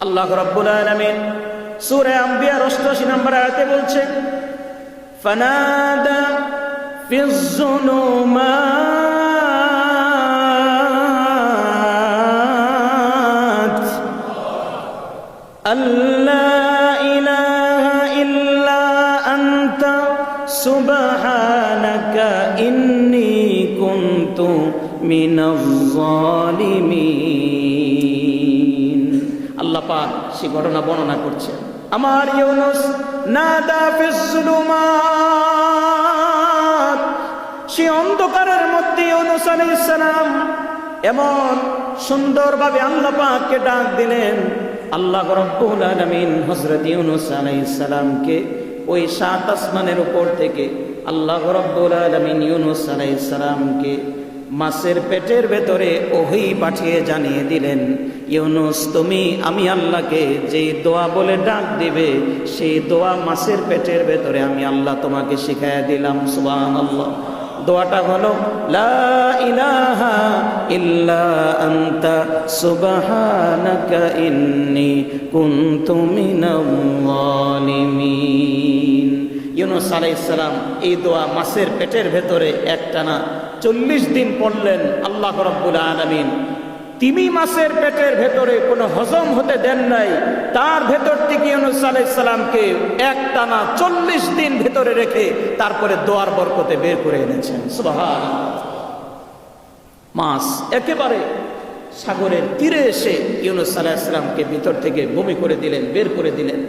আল্লাহ রব্বুল আলামিন সূরা আম্বিয়ার 88 নম্বর আয়াতে বলছেন ফানাদা ফি الظلمات ألا إله إلا أنت سبحانك إني كنت من الظالمين আল্লাহ পাক সে ঘটনা বর্ণনা করছেন। আমার ইউনুস সে অন্ধকারের মধ্যে ইউনুস এমন সুন্দরভাবে আল্লাহ পাককে ডাক দিলেন, আল্লাহ রব্বুল আলামিন হযরত ইউনুস আলাইহিস সালামকে ওই সাত আসমানের উপর থেকে আল্লাহ রব্বুল আলামিন ইউনুস আলাইহিস সালামকে মাছের পেটের ভেতরে ওহি পাঠিয়ে জানিয়ে দিলেন, ইউনুস, তুমি, আমি আল্লাহকে যে দোয়া বলে ডাক দিবে, সেই দোয়া মাছের পেটের ভেতরে আমি আল্লাহ তোমাকে শিখাইয়া দিলাম সুবান আল্লাহ দোয়াটা হলো, লা ইল্লা ইন্নী কুনতু মিনাল জালিমিন ইউনুস আলাইহিস সালাম এই দোয়া মাছের পেটের ভেতরে একটানা চল্লিশ দিন পড়লেন আল্লাহ রব্বুল আলামিন। তিমি মাছের পেটের ভেতরে কোনো হজম হতে দেন নাই, তার ভেতর থেকে ইউনুস আলাইহিস সালামকে একটানা চল্লিশ দিন ভেতরে রেখে তারপরে দোয়ার বরকতে বের করে এনেছেন। মাছ একেবারে সাগরের তীরে এসে ইউনুস আলাইহিস ভিতর থেকে বমি করে দিলেন, বের করে দিলেন।